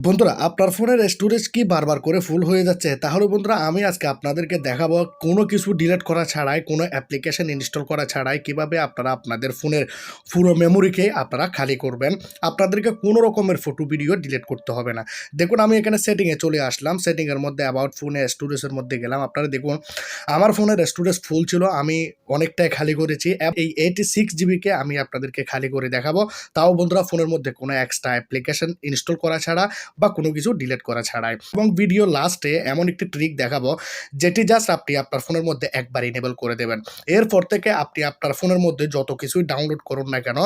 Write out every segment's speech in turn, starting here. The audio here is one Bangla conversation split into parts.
বন্ধুরা, আপনার ফোনের স্টোরেজ কি বারবার করে ফুল হয়ে যাচ্ছে। তাহলে বন্ধুরা, আমি আজকে আপনাদেরকে দেখাবো কোনো কিছু ডিলেট করা ছাড়াই, কোনো অ্যাপ্লিকেশন ইনস্টল করা ছাড়াই কীভাবে আপনারা আপনাদের ফোনের পুরো মেমোরিকে আপনারা খালি করবেন। আপনাদেরকে কোনো রকমের ফটো ভিডিও ডিলিট করতে হবে না। দেখুন, আমি এখানে সেটিংয়ে চলে আসলাম। সেটিংয়ের মধ্যে অ্যাবাউট ফোনে স্টোরেজের মধ্যে গেলাম। আপনারা দেখুন, আমার ফোনের স্টোরেজ ফুল ছিল। আমি অনেকটাই খালি করেছি। এই এইটি সিক্স জিবিকে আমি আপনাদেরকে খালি করে দেখাবো। তাও বন্ধুরা ফোনের মধ্যে কোনো এক্সট্রা অ্যাপ্লিকেশন ইনস্টল করা ছাড়া। বা কোনো কিছু ডিলিট করা ছাড়াই। এবং ভিডিও লাস্টে এমন একটি ট্রিক দেখাবো, যেটি জাস্ট আপনি আপনার ফোনের মধ্যে একবার ইনেবল করে দেবেন। এরপর থেকে আপনি আপনার ফোনের মধ্যে যত কিছুই ডাউনলোড করুন না কেন,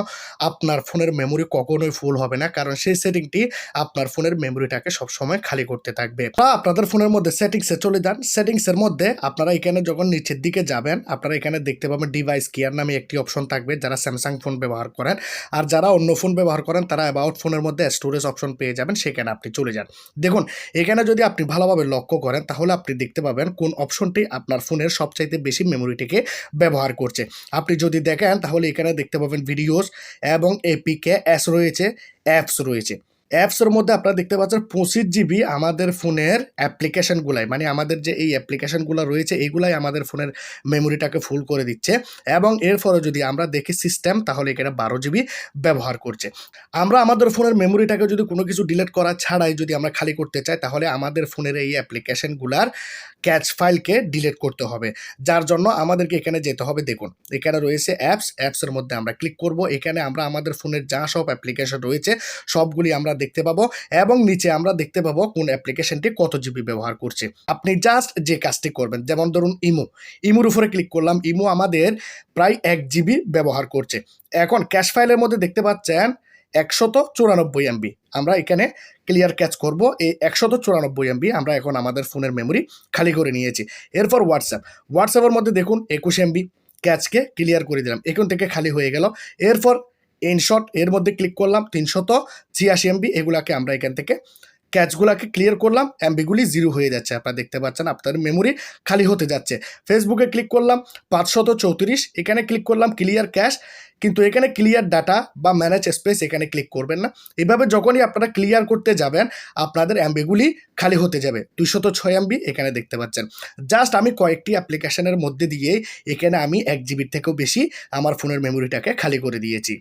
আপনার ফোনের মেমোরি কখনোই ফুল হবে না, কারণ সেই সেটিংটি আপনার ফোনের মেমোরিটাকে সবসময় খালি করতে থাকবে। বা আপনাদের ফোনের মধ্যে সেটিংসে চলে যান। সেটিংসের মধ্যে আপনারা এখানে যখন নিচের দিকে যাবেন, আপনারা এখানে দেখতে পাবেন ডিভাইস কেয়ার নামে একটি অপশন থাকবে, যারা স্যামসাং ফোন ব্যবহার করেন। আর যারা অন্য ফোন ব্যবহার করেন, তারা অ্যাবাউট ফোনের মধ্যে স্টোরেজ অপশন পেয়ে যাবেন, সেখানে আপনি চলে যান। দেখুন, এখানে যদি আপনি ভালোভাবে লক্ষ্য করেন, তাহলে আপনি দেখতে পাবেন কোন অপশনটি আপনার ফোনের সবচাইতে বেশি মেমোরিটিকে ব্যবহার করছে। আপনি যদি দেখেন, তাহলে এখানে দেখতে পাবেন ভিডিওস এবং এপিকে অ্যাস রয়েছে, অ্যাপস রয়েছে। অ্যাপসের মধ্যে আপনারা দেখতে পাচ্ছেন পঁচিশ জিবি আমাদের ফোনের অ্যাপ্লিকেশনগুলাই মানে আমাদের যে এই অ্যাপ্লিকেশনগুলো রয়েছে, এগুলাই আমাদের ফোনের মেমোরিটাকে ফুল করে দিচ্ছে এবং এর এরপরে যদি আমরা দেখি সিস্টেম তাহলে এখানে বারো জিবি ব্যবহার করছে। আমরা আমাদের ফোনের মেমোরিটাকে যদি কোনো কিছু ডিলিট করা ছাড়াই যদি আমরা খালি করতে চাই, তাহলে আমাদের ফোনের এই অ্যাপ্লিকেশনগুলার ক্যাচ ফাইলকে ডিলিট করতে হবে। যার জন্য আমাদেরকে এখানে যেতে হবে, দেখুন, এখানে রয়েছে অ্যাপস অ্যাপসের মধ্যে আমরা ক্লিক করব। এখানে আমরা আমাদের ফোনের যা সব অ্যাপ্লিকেশন রয়েছে, সবগুলি আমরা দেখতে পাবো এবং নিচে আমরা দেখতে পাবো কোন অ্যাপ্লিকেশনটি কত জিবি ব্যবহার করছে। আপনি জাস্ট যে কাজটি করবেন, যেমন ধরুন ইমো। ইমোর উপরে ক্লিক করলাম, ইমো আমাদের প্রায় এক জিবি ব্যবহার করছে। এখন ক্যাশ ফাইলের মধ্যে দেখতে পাচ্ছেন একশত চুরানব্বই এমবি আমরা এখানে ক্লিয়ার ক্যাচ করব, এই একশত চুরানব্বই এমবি আমরা এখন আমাদের ফোনের মেমোরি খালি করে নিয়েছি। এরপর হোয়াটসঅ্যাপ হোয়াটসঅ্যাপের মধ্যে দেখুন একুশ এমবি ক্যাচকে ক্লিয়ার করে দিলাম। এখন থেকে খালি হয়ে গেল। এরপর ইনশট এর মধ্যে ক্লিক করলাম তিনশত ছিয়াশি এমবি এগুলাকে আমরা এখান থেকে ক্যাচগুলোকে ক্লিয়ার করলাম এমবিগুলি জিরো হয়ে যাচ্ছে। আপনারা দেখতে পাচ্ছেন আপনার মেমোরি খালি হতে যাচ্ছে। ফেসবুকে ক্লিক করলাম পাঁচশত চৌত্রিশ, এখানে ক্লিক করলাম ক্লিয়ার ক্যাশ কিন্তু এখানে ক্লিয়ার ডাটা বা ম্যানেজ স্পেস এখানে ক্লিক করবেন না। এভাবে যখনই আপনারা ক্লিয়ার করতে যাবেন, আপনাদের এমবিগুলি খালি হতে যাবে। দুইশত ছয় এমবি এখানে দেখতে পাচ্ছেন। জাস্ট আমি কয়েকটি অ্যাপ্লিকেশনের মধ্যে দিয়ে এখানে আমি এক জিবির থেকেও বেশি আমার ফোনের মেমোরিটাকে খালি করে দিয়েছি।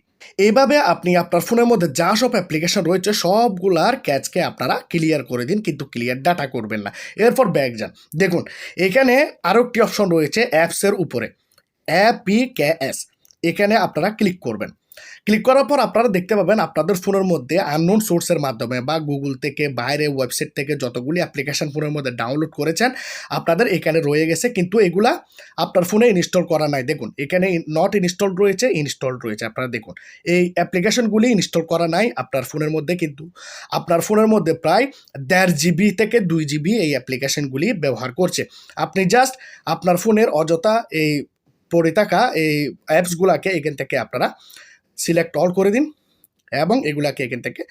এইভাবে আপনি আপনার ফোনের মধ্যে যা সব অ্যাপ্লিকেশন রয়েছে সবগুলার ক্যাচকে আপনারা ক্লিয়ার করে দিন, কিন্তু ক্লিয়ার ডাটা করবেন না। এরপর ব্যাক যান। দেখুন, এখানে আরও একটি অপশন রয়েছে অ্যাপসের উপরে। অ্যাপি কে এস এখানে আপনারা ক্লিক করবেন। ক্লিক করার পর আপনারা দেখতে পাবেন আপনাদের ফোনের মধ্যে আননোন সোর্সের মাধ্যমে বা গুগল থেকে, বাইরে ওয়েবসাইট থেকে যতগুলি অ্যাপ্লিকেশন ফোনের মধ্যে ডাউনলোড করেছেন, আপনাদের এখানে রয়ে গেছে। কিন্তু এগুলা আপনার ফোনে ইনস্টল করা নাই। দেখুন, এখানে নট ইনস্টল রয়েছে ইনস্টল রয়েছে। আপনারা দেখুন, এই অ্যাপ্লিকেশনগুলি ইনস্টল করা নাই আপনার ফোনের মধ্যে। কিন্তু আপনার ফোনের মধ্যে প্রায় দেড় জিবি থেকে দুই জিবি এই অ্যাপ্লিকেশনগুলি ব্যবহার করছে। আপনি জাস্ট আপনার ফোনের অযথা এই পড়ে থাকা এই অ্যাপসগুলোকে এখান থেকে আপনারা সিলেক্ট অল করে দিন এবং এগুলাকে এখান থেকে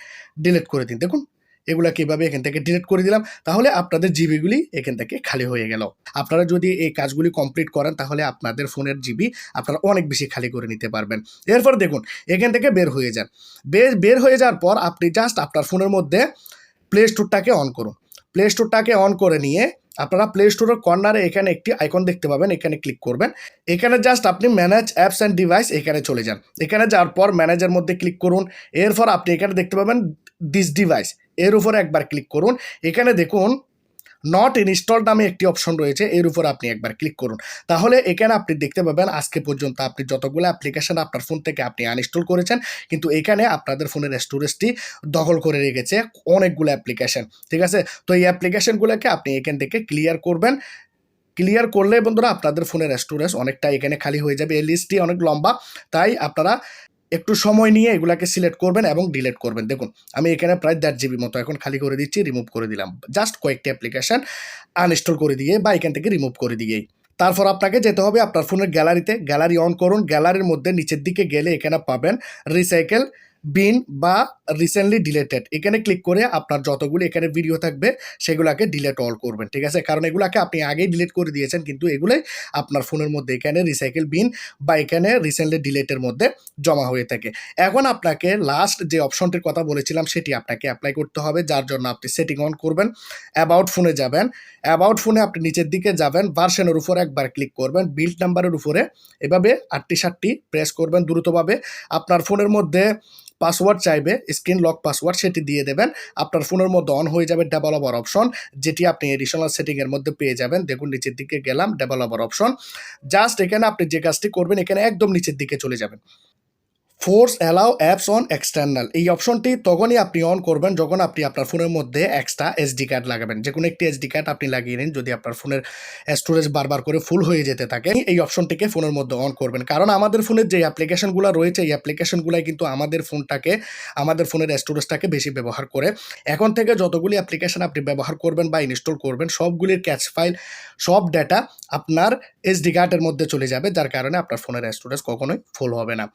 ডিলিট করে দিন। দেখুন এগুলাকে এভাবে এখান থেকে ডিলিট করে দিলাম, তাহলে আপনাদের জিবিগুলি এখান থেকে খালি হয়ে গেল। আপনারা যদি এই কাজগুলি কমপ্লিট করেন, তাহলে আপনাদের ফোনের জিবি আপনারা অনেক বেশি খালি করে নিতে পারবেন। এরপর দেখুন, এখান থেকে বের হয়ে যান। বের হয়ে যাওয়ার পর আপনি জাস্ট আপনার ফোনের মধ্যে প্লে স্টোরটাকে অন করুন। প্লে স্টোরটাকে অন করে নিয়ে আপনারা প্লে স্টোরের কর্নারে এখানে একটি আইকন দেখতে পাবেন, এখানে ক্লিক করবেন। এখানে জাস্ট আপনি ম্যানেজ অ্যাপস অ্যান্ড ডিভাইস এখানে চলে যান। এখানে যাওয়ার পর ম্যানেজের মধ্যে ক্লিক করুন। এরপর আপনি এখানে দেখতে পাবেন দিস ডিভাইস এর উপরে একবার ক্লিক করুন। এখানে দেখুন নট ইনস্টল নামে একটি অপশন রয়েছে, এর উপর আপনি একবার ক্লিক করুন। তাহলে এখানে আপনি দেখতে পাবেন, আজকে পর্যন্ত আপনি যতগুলো অ্যাপ্লিকেশন আপনার ফোন থেকে আপনি আনইনস্টল করেছেন, কিন্তু এখানে আপনাদের ফোনের স্টোরেজটি দখল করে রেখেছে অনেকগুলো অ্যাপ্লিকেশন ঠিক আছে? তো এই অ্যাপ্লিকেশনগুলোকে আপনি এখান থেকে ক্লিয়ার করবেন। ক্লিয়ার করলে বন্ধুরা আপনাদের ফোনের স্টোরেজ অনেকটা এখানে খালি হয়ে যাবে, এই লিস্টটি অনেক লম্বা, তাই আপনারা একটু সময় নিয়ে এগুলাকে সিলেক্ট করবেন এবং ডিলেট করবেন। দেখুন, আমি এখানে প্রায় দেড় জিবি মতো এখন খালি করে দিচ্ছি রিমুভ করে দিলাম। জাস্ট কয়েকটি অ্যাপ্লিকেশান আনইনস্টল করে দিয়ে বা এখান থেকে রিমুভ করে দিয়েই তারপর আপনাকে যেতে হবে আপনার ফোনের গ্যালারিতে গ্যালারি অন করুন। গ্যালারির মধ্যে নিচের দিকে গেলে এখানে পাবেন রিসাইকেল বিন বা রিসেন্টলি ডিলেটেড এখানে ক্লিক করে আপনার যতগুলো এখানে ভিডিও থাকবে, সেগুলোকে ডিলেট অল করবেন, ঠিক আছে? কারণ এগুলোকে আপনি আগেই ডিলিট করে দিয়েছেন, কিন্তু এগুলোই আপনার ফোনের মধ্যে এখানে রিসাইকেল বিন বা এখানে রিসেন্টলি ডিলেটের মধ্যে জমা হয়ে থাকে। এখন আপনাকে লাস্ট যে অপশনটির কথা বলেছিলাম, সেটি আপনাকে অ্যাপ্লাই করতে হবে, যার জন্য আপনি সেটিং অন করবেন অ্যাবাউট ফোনে যাবেন অ্যাবাউট ফোনে আপনি নিচের দিকে যাবেন ভার্সনের উপরে একবার ক্লিক করবেন বিল্ড নাম্বারের উপরে এভাবে আটটি সাতটি প্রেস করবেন, দ্রুতভাবে। আপনার ফোনের মধ্যে পাসওয়ার্ড চাইবে স্ক্রিন লক পাসওয়ার্ড সেটি দিয়ে দেবেন। আপনার ফোনের মধ্যে অন হয়ে যাবে ডেভেলপার অপশন যেটি আপনি এডিশনাল সেটিংয়ের মধ্যে পেয়ে যাবেন। দেখুন, নিচের দিকে গেলাম ডেভেলপার অপশন জাস্ট এখানে আপনি যে কাজটি করবেন, এখানে একদম নিচের দিকে চলে যাবেন। Force allow apps on external এই অপশনটি তখনই আপনি অন করবেন যখন আপনি আপনার ফোনের মধ্যে এক্সট্রা এসডি কার্ড লাগাবেন। যে কোনো একটি এসডি কার্ড আপনি লাগিয়ে নিন যদি আপনার ফোনের স্টোরেজ বারবার করে ফুল হয়ে যেতে থাকে, এই অপশনটিকে ফোনের মধ্যে অন করবেন। কারণ আমাদের ফোনের যে অ্যাপ্লিকেশনগুলো রয়েছে, এই অ্যাপ্লিকেশনগুলাই কিন্তু আমাদের ফোনটাকে আমাদের ফোনের স্টোরেজটাকে বেশি ব্যবহার করে। এখন থেকে যতগুলি অ্যাপ্লিকেশন আপনি ব্যবহার করবেন বা ইনস্টল করবেন, সবগুলির ক্যাচ ফাইল সব ডেটা আপনার এসডি কার্ডের মধ্যে চলে যাবে, যার কারণে আপনার ফোনের স্টোরেজ কখনোই ফুল হবে না।